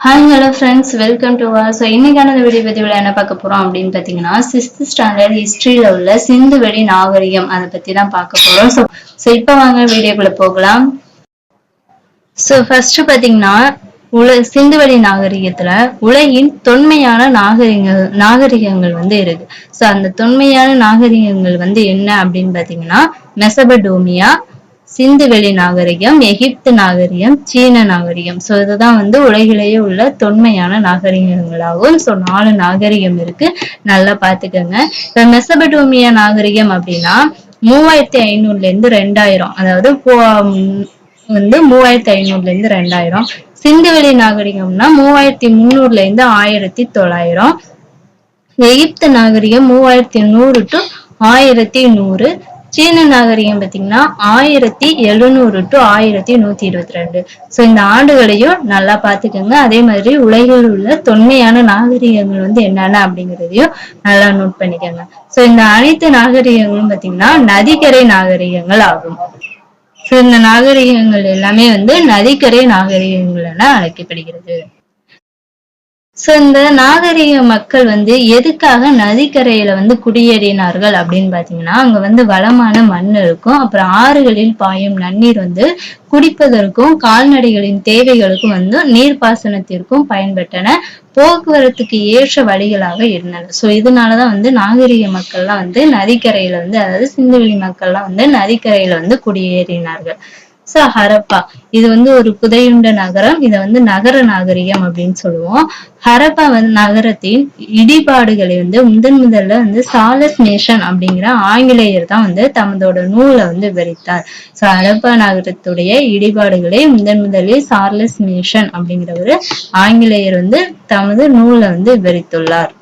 Hi hello friends welcome to so இன்னைக்கான video பதிவில் என்ன பார்க்க போறோம் அப்படின்னு பார்த்தீங்கன்னா சிக்ஸ்த் ஸ்டாண்டர்ட் ஹிஸ்ட்ரியில் உள்ள சிந்து வெளி நாகரிகம் அதை பத்தி தான் பார்க்க போறோம். ஸோ ஸோ இப்போ வாங்க வீடியோக்குள்ள போகலாம். ஸோ ஃபர்ஸ்ட் பார்த்தீங்கன்னா உல சிந்துவெளி நாகரிகத்துல உலகின் தொன்மையான நாகரிகங்கள் நாகரிகங்கள் வந்து இருக்கு. ஸோ அந்த தொன்மையான நாகரிகங்கள் வந்து என்ன அப்படின்னு பார்த்தீங்கன்னா மெசபடோமியா சிந்துவெளி நாகரிகம் எகிப்து நாகரிகம் சீன நாகரிகம். சோ இதுதான் வந்து உலகிலேயே உள்ள தொன்மையான நாகரிகங்களாகும் சோ நாலு நாகரிகம் இருக்கு. நல்லா பாத்துக்கோங்க இப்ப மெசபடோமியா நாகரிகம் அப்படின்னா மூவாயிரத்தி ஐநூறுல இருந்து ரெண்டாயிரம். அதாவது வந்து மூவாயிரத்தி ஐநூறுல இருந்து ரெண்டாயிரம். சிந்துவெளி நாகரிகம்னா மூவாயிரத்தி முந்நூறுல இருந்து ஆயிரத்தி தொள்ளாயிரம். எகிப்து நாகரிகம் மூவாயிரத்தி நூறு டு ஆயிரத்தி நூறு. சீன நாகரிகம் பாத்தீங்கன்னா ஆயிரத்தி எழுநூறு டு ஆயிரத்தி நூத்தி இருபத்தி ரெண்டு ஸோ இந்த ஆண்டுகளையும் நல்லா பார்த்துக்கோங்க. அதே மாதிரி உலகில் உள்ள தொன்மையான நாகரிகங்கள் வந்து என்னென்ன அப்படிங்கிறதையும் நல்லா நோட் பண்ணிக்கோங்க. சோ இந்த அனைத்து நாகரிகங்களும் பார்த்தீங்கன்னா நதிக்கரை நாகரிகங்கள் ஆகும். சோ இந்த நாகரிகங்கள் எல்லாமே வந்து நதிக்கரை நாகரிகங்கள் என அழைக்கப்படுகிறது. சோ இந்த நாகரிக மக்கள் வந்து எதுக்காக நதிக்கரையில வந்து குடியேறினார்கள் அப்படின்னு பாத்தீங்கன்னா அங்க வந்து வளமான மண் இருக்கும். அப்புறம் ஆறுகளில் பாயும் நன்னீர் வந்து குடிப்பதற்கும் கால்நடைகளின் தேவைகளுக்கும் வந்து நீர்ப்பாசனத்திற்கும் பயன்பட்டன. போக்குவரத்துக்கு ஏற்ற வழிகளாக இருந்தன. சோ இதனாலதான் வந்து நாகரிக மக்கள்லாம் வந்து நதிக்கரையில வந்து அதாவது சிந்துவெளி மக்கள்லாம் வந்து நதிக்கரையில வந்து குடியேறினார்கள். சோ ஹரப்பா இது வந்து ஒரு புதையுண்ட நகரம். இதை வந்து நகர நாகரிகம் அப்படின்னு சொல்லுவோம். ஹரப்பா வந்து நகரத்தின் இடிபாடுகளை வந்து முதன் முதல்ல வந்து சாலஸ் நேஷன் அப்படிங்கிற ஆங்கிலேயர் தான் வந்து தமதோட நூலை வந்து விவரித்தார் சோ ஹரப்பா நகரத்துடைய இடிபாடுகளை முதன் முதலில் சார்லஸ் நேஷன் அப்படிங்கிற ஒரு ஆங்கிலேயர் வந்து தமது நூலை வந்து விவரித்துள்ளார்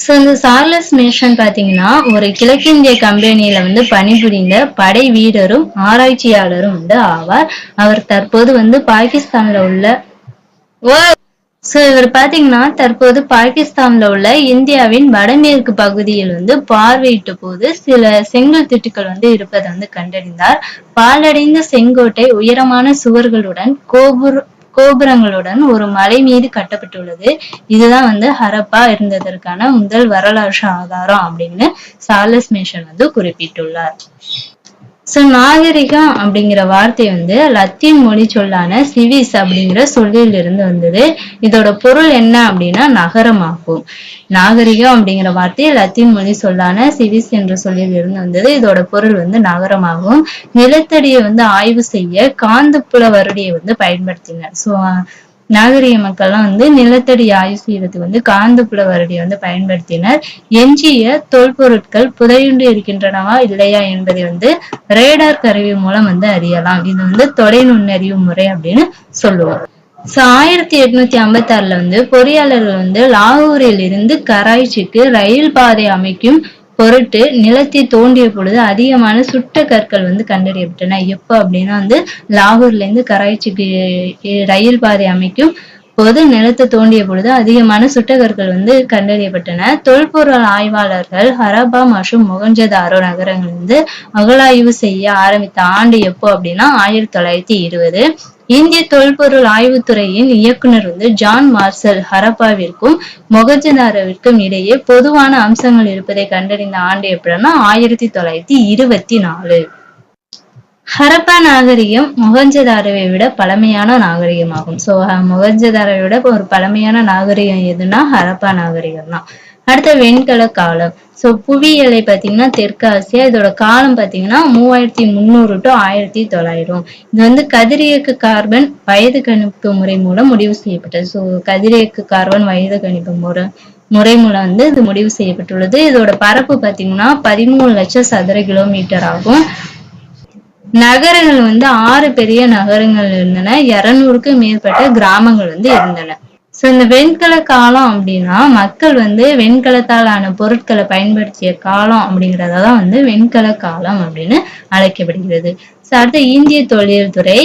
ஸோ இந்த சார்லஸ் மேஷன் பார்த்தீங்கன்னா ஒரு கிழக்கிந்திய கம்பெனியில வந்து பணிபுரிந்த படை வீரரும் ஆராய்ச்சியாளரும் வந்து ஆவார். அவர் தற்போது வந்து பாகிஸ்தான்ல உள்ள ஸோ இவர் பாத்தீங்கன்னா தற்போது பாகிஸ்தான்ல உள்ள இந்தியாவின் வடமேற்கு பகுதியில் வந்து பார்வையிட்ட போது சில செங்கல் திட்டுக்கள் வந்து இருப்பதை வந்து கண்டறிந்தார். பாலடைந்த செங்கோட்டை உயரமான சுவர்களுடன் கோபுர கோபுரங்களுடன் ஒரு மலை மீது கட்டப்பட்டுள்ளது. இதுதான் வந்து ஹரப்பா இருந்ததற்கான முதல் வரலாற்று ஆதாரம் அப்படின்னு சார்லஸ் மேஷன் வந்து குறிப்பிட்டுள்ளார். சோ நாகரிகம் அப்படிங்கிற வார்த்தை வந்து லத்தீன் மொழி சொல்லான சிவிஸ் அப்படிங்கிற சொல்லிலிருந்து வந்தது. இதோட பொருள் என்ன அப்படின்னா நகரமாகும். நாகரிகம் அப்படிங்கிற வார்த்தை லத்தீன் மொழி சொல்லான சிவிஸ் என்ற சொல்லிலிருந்து வந்தது. இதோட பொருள் வந்து நகரமாகும். நிலத்தடியை வந்து ஆய்வு செய்ய காந்து புலவருடைய வந்து பயன்படுத்தினர். சோ நாகரிக மக்கள்லாம் வந்து நிலத்தடி ஆய்வு செய்யறதுக்கு வந்து காந்த புலவரடியை வந்து பயன்படுத்தினர். எஞ்சிய தொல்பொருட்கள் புதையுண்டு இருக்கின்றனவா இல்லையா என்பதை வந்து ரேடார் கருவி மூலம் வந்து அறியலாம். இது வந்து தொடை நுண்ணறிவு முறை அப்படின்னு சொல்லுவோம். சோ ஆயிரத்தி எட்நூத்தி ஐம்பத்தி ஆறுல வந்து பொறியாளர்கள் வந்து லாகூரில் இருந்து கராய்ச்சிக்கு ரயில் பாதை அமைக்கும் பொருட்டு நிலத்தை தோண்டிய பொழுது அதிகமான சுட்ட கற்கள் வந்து கண்டறியப்பட்டன. எப்போ அப்படின்னா வந்து லாகூர்ல இருந்து கராய்ச்சிக்கு ரயில் பாதை அமைக்கும் போது நிலத்தை தோண்டிய பொழுது அதிகமான சுட்டகர்கள் வந்து கண்டறியப்பட்டன. தொல்பொருள் ஆய்வாளர்கள் ஹரபா மற்றும் மொகஞ்சதாரோ நகரங்கள் வந்து அகழாய்வு செய்ய ஆரம்பித்த ஆண்டு எப்போ அப்படின்னா ஆயிரத்தி தொள்ளாயிரத்தி இருபது. இந்திய தொல்பொருள் ஆய்வுத்துறையின் இயக்குனர் வந்து ஜான் மார்சல் ஹரப்பாவிற்கும் மொகஜதாரோவிற்கும் இடையே பொதுவான அம்சங்கள் இருப்பதை கண்டறிந்த ஆண்டு எப்படின்னா ஆயிரத்தி தொள்ளாயிரத்தி இருபத்தி நாலு. ஹரப்பா நாகரிகம் மொகஞ்சதாரவை விட பழமையான நாகரிகமாகும். சோ மொகஞ்சதாரவை விட ஒரு பழமையான நாகரிகம் எதுனா ஹரப்பா நாகரிகம் தான் அடுத்த வெண்கல காலம். சோ புவியியலை பாத்தீங்கன்னா தெற்கு ஆசியா இதோட காலம் பாத்தீங்கன்னா மூவாயிரத்தி முந்நூறு டு ஆயிரத்தி தொள்ளாயிரம். இது வந்து கதிரியக்கு கார்பன் வயது கணிப்பு முறை மூலம் முடிவு செய்யப்பட்டது. சோ கதிரியக்கு கார்பன் வயது கணிப்பு முறை முறை மூலம் வந்து இது முடிவு செய்யப்பட்டுள்ளது. இதோட பரப்பு பாத்தீங்கன்னா பதிமூணு லட்சம் சதுர கிலோமீட்டர் ஆகும். நகரங்கள் வந்து ஆறு பெரிய நகரங்கள் இருந்தன. இருநூறுக்கும் மேற்பட்ட கிராமங்கள் வந்து இருந்தன. சோ இந்த வெண்கல காலம் அப்படின்னா மக்கள் வந்து வெண்கலத்தால் ஆன பொருட்களை பயன்படுத்திய காலம் அப்படிங்கறதான் வந்து வெண்கல காலம் அப்படின்னு அழைக்கப்படுகிறது. சோ அடுத்து இந்திய தொழில் துறை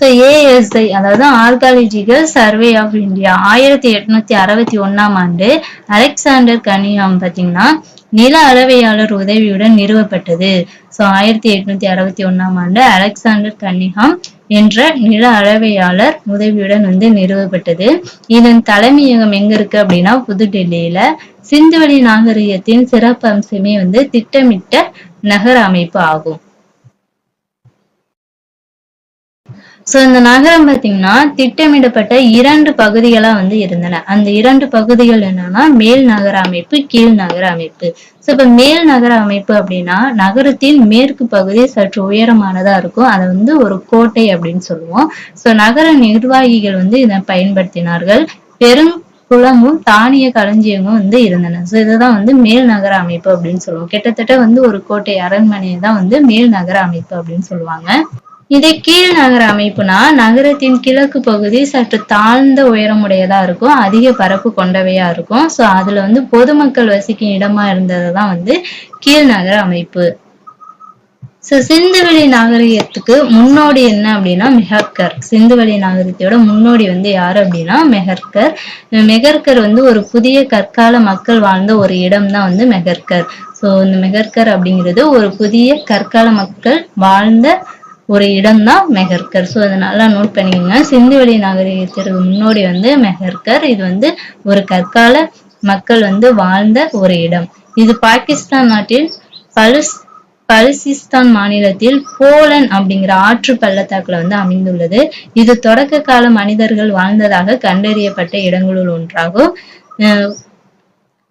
சோ ஏஎஸ்ஐ அதாவது ஆர்காலஜிக்கல் சர்வே ஆஃப் இந்தியா ஆயிரத்தி எட்நூத்தி அறுபத்தி ஒன்னாம் ஆண்டு அலெக்சாண்டர் கனியாம் பாத்தீங்கன்னா நில அளவையாளர் உதவியுடன் நிறுவப்பட்டது. சோ ஆயிரத்தி எட்நூத்தி அறுபத்தி ஒன்னாம் ஆண்டு அலெக்சாண்டர் கன்னிகாம் என்ற நில அளவையாளர் உதவியுடன் வந்து நிறுவப்பட்டது. இதன் தலைமையகம் எங்க இருக்கு அப்படின்னா புதுடெல்லியில. சிந்துவெளி நாகரிகத்தின் சிறப்பு அம்சமே வந்து திட்டமிட்ட நகர அமைப்பு ஆகும். சோ இந்த நகரம் பாத்தீங்கன்னா திட்டமிடப்பட்ட இரண்டு பகுதிகளா வந்து இருந்தன. அந்த இரண்டு பகுதிகள் என்னன்னா மேல் நகர அமைப்பு கீழ் நகர அமைப்பு. சோ இப்ப மேல் நகர அமைப்பு அப்படின்னா நகரத்தின் மேற்கு பகுதி சற்று உயரமானதா இருக்கும். அதை வந்து ஒரு கோட்டை அப்படின்னு சொல்லுவோம். சோ நகர நிர்வாகிகள் வந்து இதை பயன்படுத்தினார்கள். பெரும் குளமும் தானிய களஞ்சியமும் வந்து இருந்தன. சோ இதுதான் வந்து மேல் நகர அமைப்பு அப்படின்னு சொல்லுவோம். கிட்டத்தட்ட வந்து ஒரு கோட்டை அரண்மனையை தான் வந்து மேல் நகர அமைப்பு அப்படின்னு சொல்லுவாங்க. இதே கீழ் நகர அமைப்புனா நகரத்தின் கிழக்கு பகுதி சற்று தாழ்ந்த உயரமுடையதா இருக்கும் அதிக பரப்பு கொண்டவையா இருக்கும். சோ அதுல வந்து பொதுமக்கள் வசிக்கும் இடமா இருந்ததுதான் வந்து கீழ் நகர அமைப்பு. சோ சிந்துவெளி நாகரிகத்துக்கு முன்னோடி என்ன அப்படின்னா மெஹர்கர். சிந்துவெளி நாகரிகத்தோட முன்னோடி வந்து யாரு அப்படின்னா மெஹர்கர். மெஹர்கர் வந்து ஒரு புதிய கற்கால மக்கள் வாழ்ந்த ஒரு இடம் தான் வந்து மெஹர்கர். சோ இந்த மெஹர்கர் அப்படிங்கிறது ஒரு புதிய கற்கால மக்கள் வாழ்ந்த ஒரு இடம் தான் மெஹர்கர். ஸோ அதை நல்லா நோட் பண்ணிக்கோங்க. சிந்துவெளி நாகரிகத்திற்கு முன்னோடி வந்து மெஹர்கர். இது வந்து ஒரு கற்கால மக்கள் வந்து வாழ்ந்த ஒரு இடம். இது பாகிஸ்தான் நாட்டில் பலுஸ் பலுசிஸ்தான் மாநிலத்தில் போலன் அப்படிங்கிற ஆற்று பள்ளத்தாக்குல வந்து அமைந்துள்ளது. இது தொடக்க கால மனிதர்கள் வாழ்ந்ததாக கண்டறியப்பட்ட இடங்களுள் ஒன்றாகும்.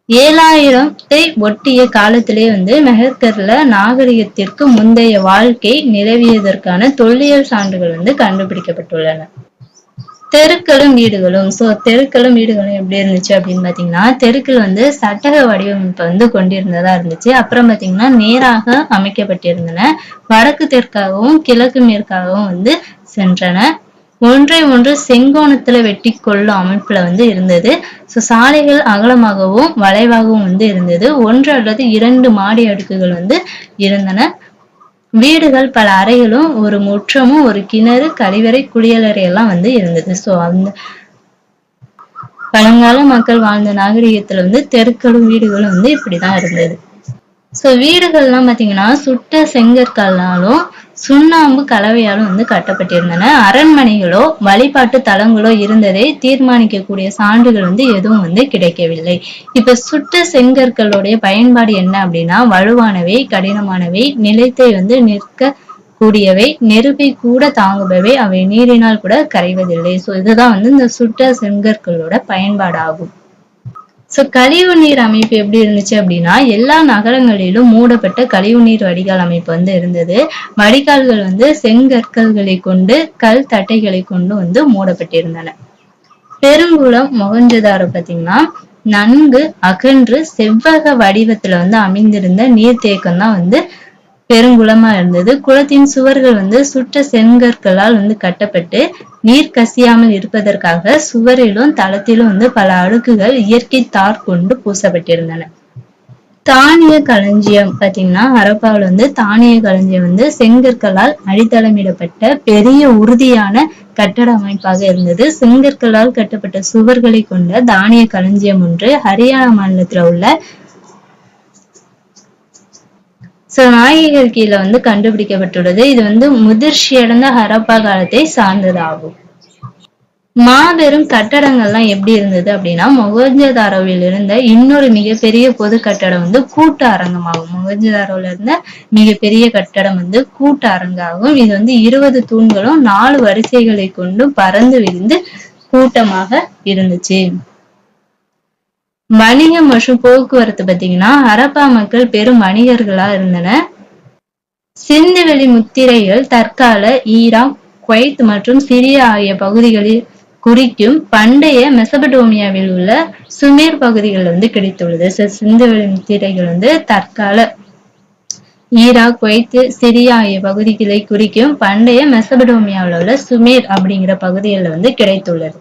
ஏழாயிரத்தை ஒட்டிய காலத்திலே வந்து மெஹர்கர்ல நாகரிகத்திற்கு முந்தைய வாழ்க்கை நிலவியதற்கான தொல்லியல் சான்றுகள் வந்து கண்டுபிடிக்கப்பட்டுள்ளன. தெருக்களும் வீடுகளும் சோ தெருக்களும் வீடுகளும் எப்படி இருந்துச்சு அப்படின்னு பாத்தீங்கன்னா தெருக்கள் வந்து சட்டக வடிவமைப்பு வந்து கொண்டிருந்ததா இருந்துச்சு. அப்புறம் பாத்தீங்கன்னா நேராக அமைக்கப்பட்டிருந்தன. வடக்கு தெற்காகவும் கிழக்கு மேற்காகவும் வந்து சென்றன. ஒன்றை ஒன்று செங்கோணத்துல வெட்டி கொள்ளும் அமைப்புல வந்து இருந்தது. ஸோ சாலைகள் அகலமாகவும் வளைவாகவும் வந்து இருந்தது. ஒன்று அல்லது இரண்டு மாடி அடுக்குகள் வந்து இருந்தன. வீடுகள் பல அறைகளும் ஒரு முற்றமும் ஒரு கிணறு கழிவறை குளியலறை எல்லாம் வந்து இருந்தது. ஸோ அந்த பழங்கால மக்கள் வாழ்ந்த நாகரிகத்துல வந்து தெருக்களும் வீடுகளும் வந்து இப்படிதான் இருந்தது. ஸோ வீடுகள்லாம் பார்த்தீங்கன்னா சுட்ட செங்கற்களாலும் சுண்ணாம்பு கலவையாலும் வந்து கட்டப்பட்டிருந்தன. அரண்மனைகளோ வழிபாட்டு தலங்களோ இருந்ததை தீர்மானிக்கக்கூடிய சான்றுகள் வந்து எதுவும் வந்து கிடைக்கவில்லை. இப்ப சுட்ட செங்கற்களுடைய பயன்பாடு என்ன அப்படின்னா வலுவானவை கடினமானவை நிலைத்தை வந்து நிற்க கூடியவை நெருப்பை கூட தாங்குபவை அவை நீரினால் கூட கரைவதில்லை. ஸோ இதுதான் வந்து இந்த சுட்ட செங்கற்களோட பயன்பாடாகும். ஸோ கழிவு நீர் அமைப்பு எப்படி இருந்துச்சு அப்படின்னா எல்லா நகரங்களிலும் மூடப்பட்ட கழிவு நீர் வடிகால் அமைப்பு வந்து இருந்தது. வடிகால்கள் வந்து செங்கற்கல்களை கொண்டு கல் தட்டைகளை கொண்டு வந்து மூடப்பட்டிருந்தன. பெருங்குளம் மொகஞ்சதாரோ பாத்தீங்கன்னா நன்கு அகன்று செவ்வக வடிவத்துல வந்து அமைந்திருந்த நீர்த்தேக்கம் தான் வந்து பெருங்குளமா இருந்தது. குளத்தின் சுவர்கள் வந்து சுட்ட செங்கற்களால் வந்து கட்டப்பட்டு நீர் கசியாமல் இருப்பதற்காக சுவரிலும் தளத்திலும் வந்து பல அடுக்குகள் இயற்கை தார் கொண்டு பூசப்பட்டிருந்தன. தானிய களஞ்சியம் பாத்தீங்கன்னா ஹரப்பாவில் வந்து தானிய களஞ்சியம் வந்து செங்கற்களால் அடித்தளமிடப்பட்ட பெரிய உறுதியான கட்டட அமைப்பாக இருந்தது. செங்கற்களால் கட்டப்பட்ட சுவர்களை கொண்ட தானிய களஞ்சியம் ஒன்று ஹரியானா மாநிலத்தில் உள்ள சோ நாயகர் கீழே வந்து கண்டுபிடிக்கப்பட்டுள்ளது. இது வந்து முதிர்ச்சி அடைந்த ஹரப்பா காலத்தை சார்ந்ததாகும். மாபெரும் கட்டடங்கள்லாம் எப்படி இருந்தது அப்படின்னா மொகஞ்சதாரோவில் இருந்த இன்னொரு மிகப்பெரிய பொது கட்டடம் வந்து கூட்ட அரங்கமாகும் மொகஞ்சதாரோல இருந்த மிகப்பெரிய கட்டடம் வந்து கூட்ட அரங்காகும் இது வந்து இருபது தூண்களும் நாலு வரிசைகளை கொண்டும் பறந்து விரிந்து கூட்டமாக இருந்துச்சு. வணிகம் மற்றும் போக்குவரத்து பார்த்தீங்கன்னா ஹரப்பா மக்கள் பெரும் வணிகர்களா இருந்தன. சிந்துவெளி முத்திரைகள் தற்கால ஈராக் குவைத் மற்றும் சிரியா ஆகிய பகுதிகளில் குறிக்கும் பண்டைய மெசபடோமியாவில் உள்ள சுமேர் பகுதிகள் வந்து கிடைத்துள்ளது. சிந்துவெளி முத்திரைகள் வந்து தற்கால ஈராக் குவைத் சிரியா ஆகிய பகுதிகளை குறிக்கும் பண்டைய மெசபடோமியாவில் உள்ள சுமேர் அப்படிங்கிற பகுதிகளில் வந்து கிடைத்துள்ளது.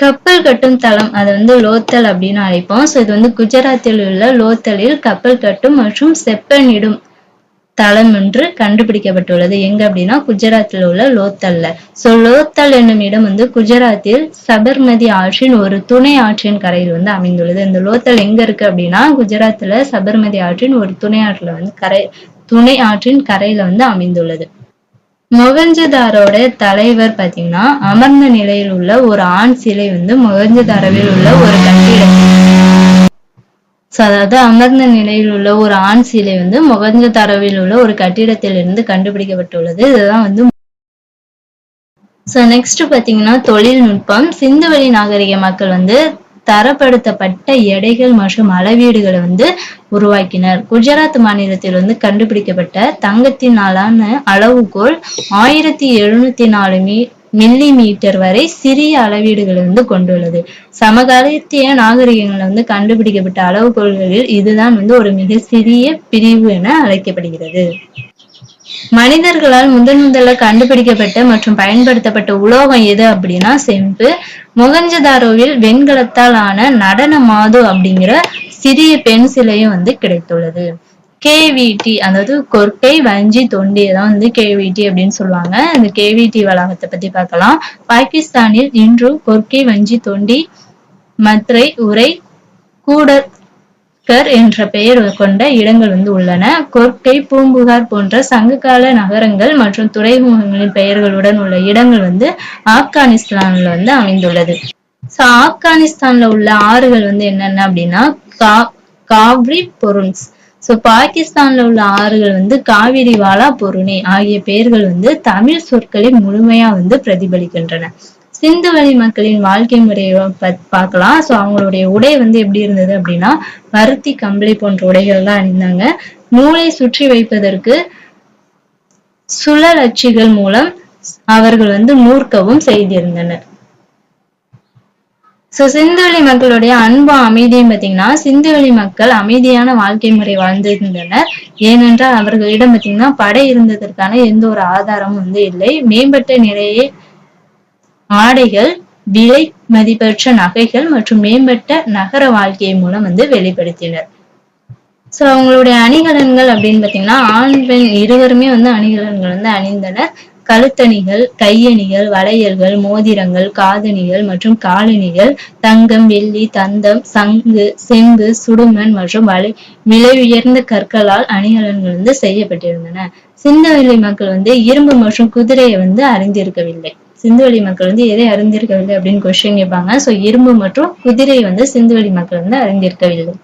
கப்பல் கட்டும் தளம் அதை வந்து லோத்தல் அப்படின்னு அழைப்போம். ஸோ இது வந்து குஜராத்தில் உள்ள லோத்தலில் கப்பல் கட்டும் மற்றும் செப்பனிடும் தளம் என்று கண்டுபிடிக்கப்பட்டுள்ளது. எங்க அப்படின்னா குஜராத்தில் உள்ள லோத்தல்ல. ஸோ லோத்தல் என்னும் இடம் வந்து குஜராத்தில் சபர்மதி ஆற்றின் ஒரு துணை ஆற்றின் கரையில் வந்து அமைந்துள்ளது. இந்த லோத்தல் எங்க இருக்கு அப்படின்னா குஜராத்தில் சபர்மதி ஆற்றின் ஒரு துணை ஆற்றில் வந்து கரை துணை ஆற்றின் கரையில வந்து அமைந்துள்ளது. மொகஞ்சதாரோட தலைவர் பாத்தீங்கன்னா அமர்ந்த நிலையில் உள்ள ஒரு ஆண் சிலை வந்து மொகஞ்சதாரோவில் உள்ள ஒரு கட்டிடம். அதாவது அமர்ந்த நிலையில் உள்ள ஒரு ஆண் சிலை வந்து மொகஞ்சதாரோவில் உள்ள ஒரு கட்டிடத்திலிருந்து கண்டுபிடிக்கப்பட்டுள்ளது. இதுதான் வந்து சோ நெக்ஸ்ட் பாத்தீங்கன்னா தொழில்நுட்பம். சிந்துவெளி நாகரிக மக்கள் வந்து தரப்படுத்தப்பட்ட எடைகள் மற்றும் அளவீடுகளை வந்து உருவாக்கினர். குஜராத் மாநிலத்தில் வந்து கண்டுபிடிக்கப்பட்ட தங்கத்தினாலான அளவுகோல் ஆயிரத்தி எழுநூத்தி நாலு மீ மில்லி மீட்டர் வரை சிறிய அளவீடுகளை வந்து கொண்டுள்ளது. சமகாலத்திய நாகரிகங்கள் வந்து கண்டுபிடிக்கப்பட்ட அளவுகோள்களில் இதுதான் வந்து ஒரு மிக சிறிய பிரிவு என அழைக்கப்படுகிறது. மனிதர்களால் முதன் முதல்ல கண்டுபிடிக்கப்பட்ட மற்றும் பயன்படுத்தப்பட்ட உலோகம் எது அப்படின்னா செம்பு. முகஞ்சதாரோவில் வெண்கலத்தால் ஆன நடன மாது அப்படிங்கிற சிறிய பெண் சிலையும் வந்து கிடைத்துள்ளது. கேவிடி அதாவது கொற்கை வஞ்சி தொண்டி தான் வந்து கேவிடி அப்படின்னு சொல்லுவாங்க. அந்த கேவிடி வளாகத்தை பத்தி பார்க்கலாம். பாகிஸ்தானில் இன்றும் கொற்கை வஞ்சி தொண்டி மத்ரை உரை கூட கர் என்ற பெயர் கொண்ட இடங்கள் வந்து உள்ளன. கொர்க்கை பூம்புகார் போன்ற சங்ககால நகரங்கள் மற்றும் துறைமுகங்களின் பெயர்களுடன் உள்ள இடங்கள் வந்து ஆப்கானிஸ்தான்ல வந்து அமைந்துள்ளது. சோ ஆப்கானிஸ்தான்ல உள்ள ஆறுகள் வந்து என்னென்ன அப்படின்னா கா காவ்ரி பொருன்ஸ். சோ பாகிஸ்தான்ல உள்ள ஆறுகள் வந்து காவிரி வாலா பொருணி ஆகிய பெயர்கள் வந்து தமிழ் சொற்களை முழுமையா வந்து பிரதிபலிக்கின்றன. சிந்துவெளி மக்களின் வாழ்க்கை முறையை பார்க்கலாம். சோ அவங்களுடைய உடை வந்து எப்படி இருந்தது அப்படின்னா பருத்தி கம்பளி போன்ற உடைகள் தான் அணிந்தாங்க. நூலை சுற்றி வைப்பதற்கு சுழல் அச்சுகள் மூலம் அவர்கள் வந்து மூர்க்கவும் செய்திருந்தனர். சோ சிந்துவெளி மக்களுடைய அன்பும் அமைதியும் பாத்தீங்கன்னா சிந்துவெளி மக்கள் அமைதியான வாழ்க்கை முறை வாழ்ந்திருந்தனர். ஏனென்றால் அவர்களிடம் பாத்தீங்கன்னா படை இருந்ததற்கான எந்த ஒரு ஆதாரமும் வந்து இல்லை. மேம்பட்ட நிலையை ஆடைகள் விலை மதிப்பற்ற நகைகள் மற்றும் மேம்பட்ட நகர வாழ்க்கையை மூலம் வந்து வெளிப்படுத்தினர். சோ அவங்களுடைய அணிகலன்கள் அப்படின்னு பாத்தீங்கன்னா ஆண் பெண் இருவருமே வந்து அணிகலன்கள் வந்து அணிந்தனர். கழுத்தணிகள் கையணிகள் வளையல்கள் மோதிரங்கள் காதணிகள் மற்றும் காலணிகள் தங்கம் வெள்ளி தந்தம் சங்கு செம்பு சுடுமண் மற்றும் வலை விலை உயர்ந்த கற்களால் அணிகலன்கள் வந்து செய்யப்பட்டிருந்தன. சிந்தவெளி மக்கள் வந்து இரும்பு மற்றும் குதிரையை வந்து அறிந்திருக்கவில்லை. சிந்துவெளி மக்கள் வந்து எதை அறிந்திருக்கவில்லை அப்படின்னு கொஸ்டின் கேட்பாங்க. சோ இரும்பு மற்றும் குதிரை வந்து சிந்துவெளி மக்கள் வந்து அறிந்திருக்கவில்லை.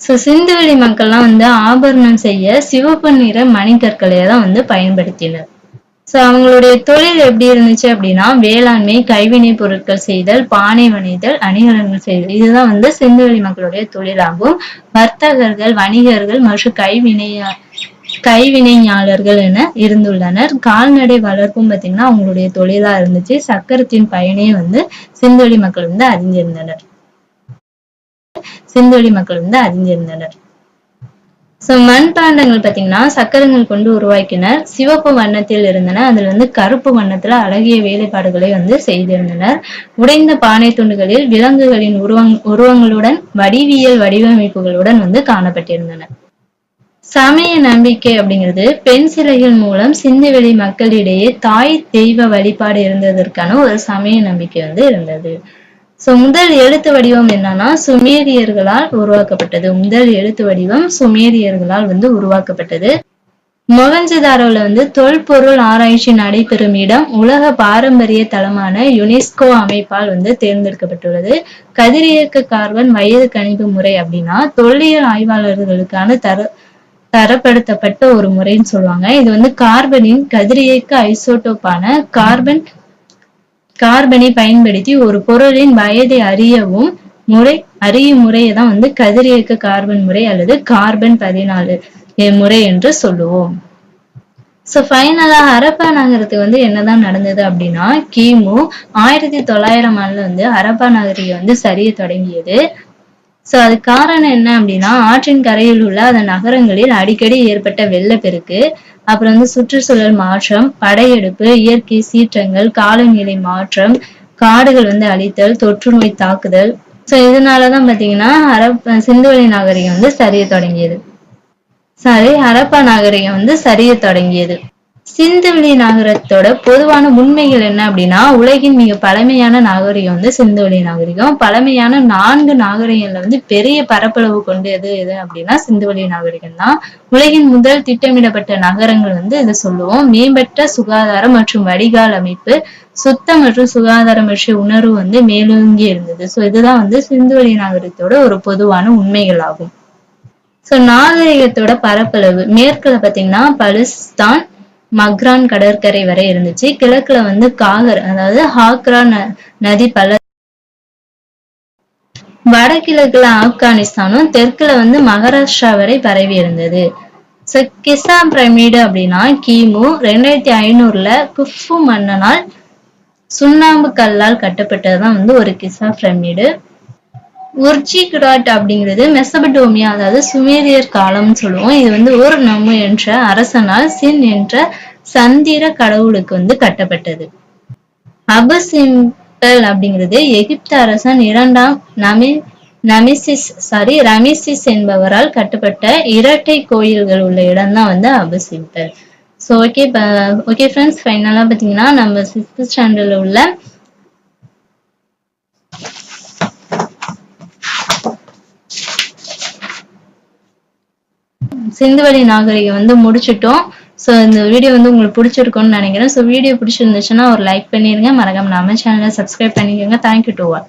சோ சிந்துவெளி மக்கள்லாம் வந்து ஆபரணம் செய்ய சிவப்பு நிற மணிக்கற்களையை தான் வந்து பயன்படுத்தினர். சோ அவங்களுடைய தொழில் எப்படி இருந்துச்சு அப்படின்னா வேளாண்மை கைவினை பொருட்கள் செய்தல் பானை வணிதல் அணிகலன்கள் செய்தல். இதுதான் வந்து சிந்துவெளி மக்களுடைய தொழிலாகும். வர்த்தகர்கள் வணிகர்கள் மற்றும் கைவினை கைவினைஞாளர்கள் என இருந்துள்ளனர். கால்நடை வளர்ப்பும் பாத்தீங்கன்னா அவங்களுடைய தொழிலா இருந்துச்சு. சக்கரத்தின் பயனையும் வந்து சிந்தொழி மக்கள் வந்து அறிந்திருந்தனர் சிந்தொழி மக்கள் வந்து அறிந்திருந்தனர் சோ மண்பாண்டங்கள் பாத்தீங்கன்னா சக்கரங்கள் கொண்டு உருவாக்கினர். சிவப்பு வண்ணத்தில் இருந்தன. அதுல வந்து கருப்பு வண்ணத்துல அழகிய வேலைப்பாடுகளை வந்து செய்திருந்தனர். உடைந்த பானை துண்டுகளில் விலங்குகளின் உருவங் உருவங்களுடன் வடிவியல் வடிவமைப்புகளுடன் வந்து காணப்பட்டிருந்தன. சமய நம்பிக்கை அப்படிங்கிறது பெண் சிலைகள் மூலம் சிந்துவெளி மக்களிடையே தாய் தெய்வ வழிபாடு இருந்ததற்கான ஒரு சமய நம்பிக்கை வந்து இருந்தது. ஸோ முதல் எழுத்து வடிவம் என்னன்னா சுமேரியர்களால் உருவாக்கப்பட்டது. முதல் எழுத்து வடிவம் சுமேரியர்களால் வந்து உருவாக்கப்பட்டது. மொகஞ்சதாரோல வந்து தொல்பொருள் ஆராய்ச்சி நடைபெறும் இடம் உலக பாரம்பரிய தளமான யுனெஸ்கோ அமைப்பால் வந்து தேர்ந்தெடுக்கப்பட்டுள்ளது. கதிரியக்க கார்பன் வயது கணிப்பு முறை அப்படின்னா தொல்லியல் ஆய்வாளர்களுக்கான தர தரப்படுத்தப்பட்ட ஒரு முறைன்னு சொல்லுவாங்க. இது வந்து கார்பனின் கதிரியக்க ஐசோட்டோப்பான கார்பன் கார்பனை பயன்படுத்தி ஒரு பொருளின் வயதை அறியவும் முறை அறியும் முறையை தான் வந்து கதிரியக்க கார்பன் முறை அல்லது கார்பன் பதினாலு முறை என்று சொல்லுவோம். சோ ஃபைனலா ஹரப்பா நகரத்துக்கு வந்து என்னதான் நடந்தது அப்படின்னா கிமு ஆயிரத்தி தொள்ளாயிரம் ஆண்டுல வந்து ஹரப்பா நகரிகை வந்து சரிய தொடங்கியது. சோ அது காரணம் என்ன அப்படின்னா ஆற்றின் கரையில் உள்ள அதன் நகரங்களில் அடிக்கடி ஏற்பட்ட வெள்ளப்பெருக்கு அப்புறம் வந்து சுற்றுச்சூழல் மாற்றம் படையெடுப்பு இயற்கை சீற்றங்கள் காலநிலை மாற்றம் காடுகள் வந்து அழித்தல் தொற்று நோய் தாக்குதல். சோ இதனாலதான் பாத்தீங்கன்னா அரப் சிந்துவெளி நாகரிகம் வந்து சரிய தொடங்கியது. சாரி ஹரப்பா நாகரிகம் வந்து சரிய தொடங்கியது. சிந்துவெளி நாகரிகத்தோட பொதுவான உண்மைகள் என்ன அப்படின்னா உலகின் மிக பழமையான நாகரிகம் வந்து சிந்துவெளி நாகரிகம். பழமையான நான்கு நாகரிகங்கள்ல வந்து பெரிய பரப்பளவு கொண்டு எது எது அப்படின்னா சிந்துவெளி நாகரிகம் தான். உலகின் முதல் திட்டமிடப்பட்ட நகரங்கள் வந்து இதை சொல்லுவோம். மேம்பட்ட சுகாதாரம் மற்றும் வடிகால் அமைப்பு சுத்தம் மற்றும் சுகாதாரம் பற்றிய உணர்வு வந்து மேலோங்கி இருந்தது. சோ இதுதான் வந்து சிந்துவெளி நாகரிகத்தோட ஒரு பொதுவான உண்மைகள் ஆகும் சோ நாகரிகத்தோட பரப்பளவு மேற்குல பாத்தீங்கன்னா பலுஸ்தான் மக்ரான் கடற்கரை வரை இருந்துச்சு. கிழக்குல வந்து காகர் அதாவது ஹாக்ரா நதி பல வடகிழக்குல ஆப்கானிஸ்தானும் தெற்குல வந்து மகாராஷ்டிரா வரை பரவி இருந்தது. சோ பிரமிடு அப்படின்னா கிமு ரெண்டாயிரத்தி ஐநூறுல குஃபு மன்னனால் சுண்ணாம்பு கல்லால் கட்டப்பட்டதுதான் வந்து ஒரு கிசா பிரமிடு. உர்ஜிகுராட் அப்படிங்கிறது மெசபடோமியா அதாவது சுமேரியர் காலம்னு சொல்லுவோம். இது வந்து ஒரு நம்மு என்ற அரசனால் சின் என்ற சந்திர கடவுளுக்கு வந்து கட்டப்பட்டது. அபசிம்பல் அப்படிங்கிறது எகிப்து அரசன் இரண்டாம் நமி நமிசிஸ் சாரி ரமிசிஸ் என்பவரால் கட்டப்பட்ட இரட்டை கோயில்கள் உள்ள இடம் தான் வந்து Abu Simbel. So okay okay friends ஃபைனலாக பார்த்தீங்கன்னா நம்ம சிக்ஸ்த் ஸ்டாண்டர்டில் உள்ள சிந்துவெளி நாகரிகம் வந்து முடிச்சிட்டோம். ஸோ இந்த வீடியோ வந்து உங்களுக்கு பிடிச்சிருக்கும்னு நினைக்கிறேன். ஸோ வீடியோ பிடிச்சிருந்துச்சுன்னா ஒரு லைக் பண்ணிருங்க. மறக்காம நம்ம சேனலை சப்ஸ்கிரைப் பண்ணிக்கோங்க. Thank you to all